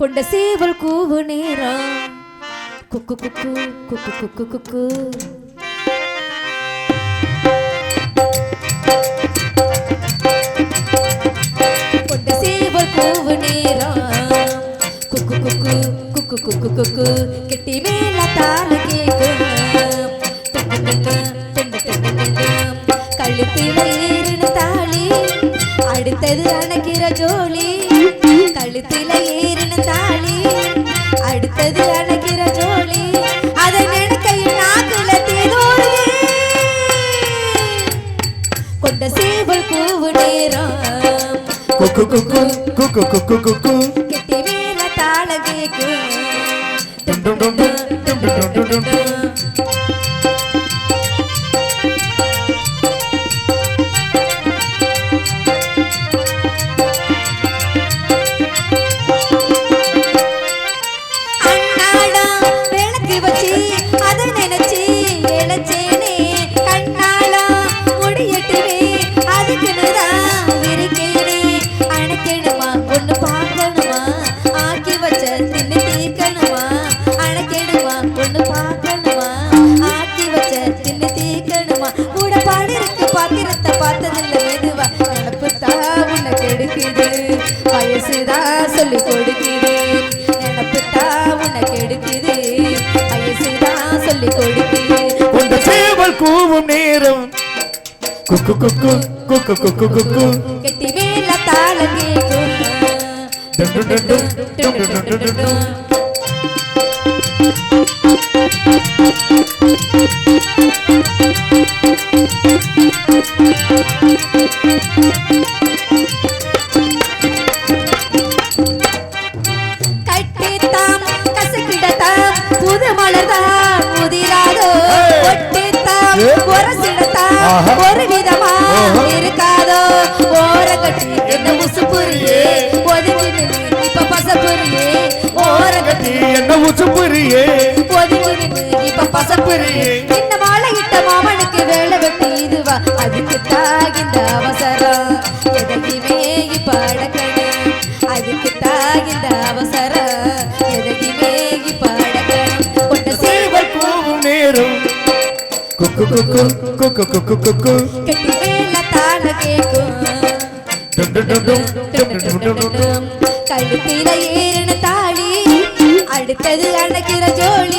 கொண்ட சேவல் கூவு நேரம். குக்கு குக்கு குக்கு குக்கு குக்கு. கொண்ட சேவல் கூவு நேரம். குக்கு குக்கு குக்கு குக்கு குக்கு. கெட்டி மேல தாள கேட்கும் கழுத்தில் ஏறின தாளி. அடுத்தது அணைக்கிற ஜோலி. கழுத்தில ஏறின தாலி. அடுத்தது அணைக்கிற ஜோலி. அதை நினைக்கையில் நாக்குல தேனோடுது கொண்ட சேவல் கூவு நேரம். குக்கு குக்கு குக்கு குக்கு குக்கு. கெட்டி மேல தாள கேக்கும் டும் டும் டும் டும் டும் டும் டும். வயசுதான் சொல்லி கொடுக்குது நினப்பு தான் உன்னை கெடுக்குது வயசுதான் சொல்லி கொடுக்குது உந்த சேவல் கூவும் நேரம் குக்கு குக்கு குக்கு குக்கு குக்கு கெட்டி மேல தாளம் கேட்கும் டும் டும் டும் டும் டும் டும் டும் டும் டும். கட்டித்தாம் என்ன உச்சுப்புரியே இப்ப பசப்புரியே. இந்த மாலை இட்ட மாமனுக்கு வேலை வெட்டி இதுவா? அதுக்கு தாகிந்த அவசரம். எதையுமே இப்ப அடக்கணே அதுக்கு தாகிந்த அவசரம். எதையுமே இப்ப அடக்கணும் கொண்ட சேவல் பூவும் நேரும். குக்கு குக்கு குக்கு குக்கு குக்கு. கெட்டி கழுத்தில ஏறின தாழி அடுத்தது அணைக்கிற ஜோலி.